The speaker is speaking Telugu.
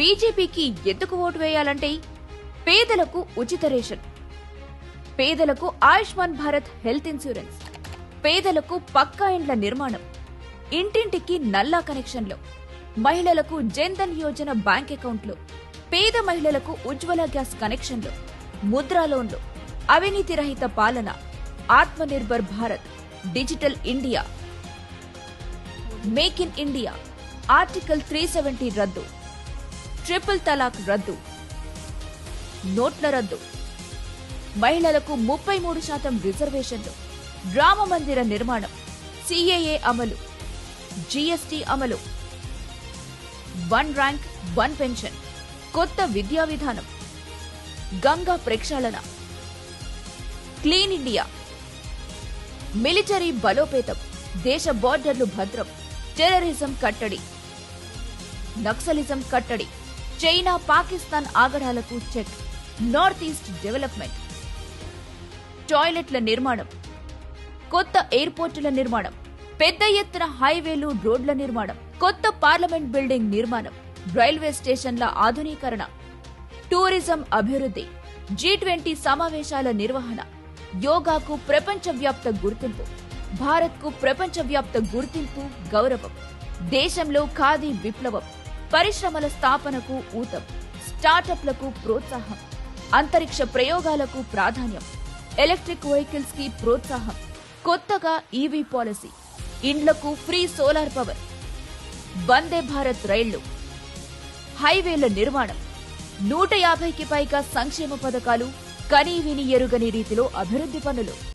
బీజేపీకి ఎందుకు ఓటు వేయాలంటే పేదలకు ఉచిత రేషన్ పేదలకు ఆయుష్మాన్ భారత్ హెల్త్ ఇన్సూరెన్స్ పేదలకు పక్కా ఇండ్ల నిర్మాణం ఇంటింటికి నల్లా కనెక్షన్లు మహిళలకు జన్ధన్ యోజన బ్యాంక్ అకౌంట్లు పేద మహిళలకు ఉజ్వల గ్యాస్ కనెక్షన్లు ముద్రా లోన్లు అవినీతి రహిత పాలన Atmanirbhar Bharat digital India make in India article three seventy రద్దు. ట్రిపుల్ తలాక్ రద్దు. నోట్ల రద్దు. మహిళలకు ముప్పై మూడు శాతం రిజర్వేషన్లు. రామ మందిర నిర్మాణం. సిఏఏ అమలు. జీఎస్టీ అమలు. One rank one pension. కొత్త విద్యా విధానం. గంగా ప్రక్షాళన. Clean India. మిలిటరీ బలోపేతం. దేశ బోర్డర్లు భద్రం. టెర్రరిజం కట్టడి. నక్సలిజం కట్టడి. చైనా పాకిస్తాన్ ఆగడాలకు చెక్. North east development. టాయిలెట్ల నిర్మాణం. కొత్త ఎయిర్పోర్టుల నిర్మాణం. పెద్ద ఎత్తున హైవేలు రోడ్ల నిర్మాణం. కొత్త పార్లమెంట్ బిల్డింగ్ నిర్మాణం. రైల్వే స్టేషన్ల ఆధునీకరణ. టూరిజం అభివృద్ధి. జీ ట్వంటీ సమావేశాల నిర్వహణ. యోగాకు ప్రపంచవ్యాప్త గుర్తింపు. భారత్కు ప్రపంచవ్యాప్త గుర్తింపు గౌరవం. దేశంలో ఖాదీ విప్లవం. పరిశ్రమల స్థాపనకు ఊతం స్టార్టప్లకు ప్రోత్సాహం అంతరిక్ష ప్రయోగాలకు ప్రాధాన్యం ఎలక్ట్రిక్ వెహికల్స్కి ప్రోత్సాహం కొత్తగా ఈవీ పాలసీ ఇండ్లకు free solar power Vande Bharat రైళ్ళు హైవేల నిర్మాణం నూట యాభైకి పైగా సంక్షేమ పథకాలు కనీవిని ఎరుగని రీతిలో అభివృద్ధి పనులు.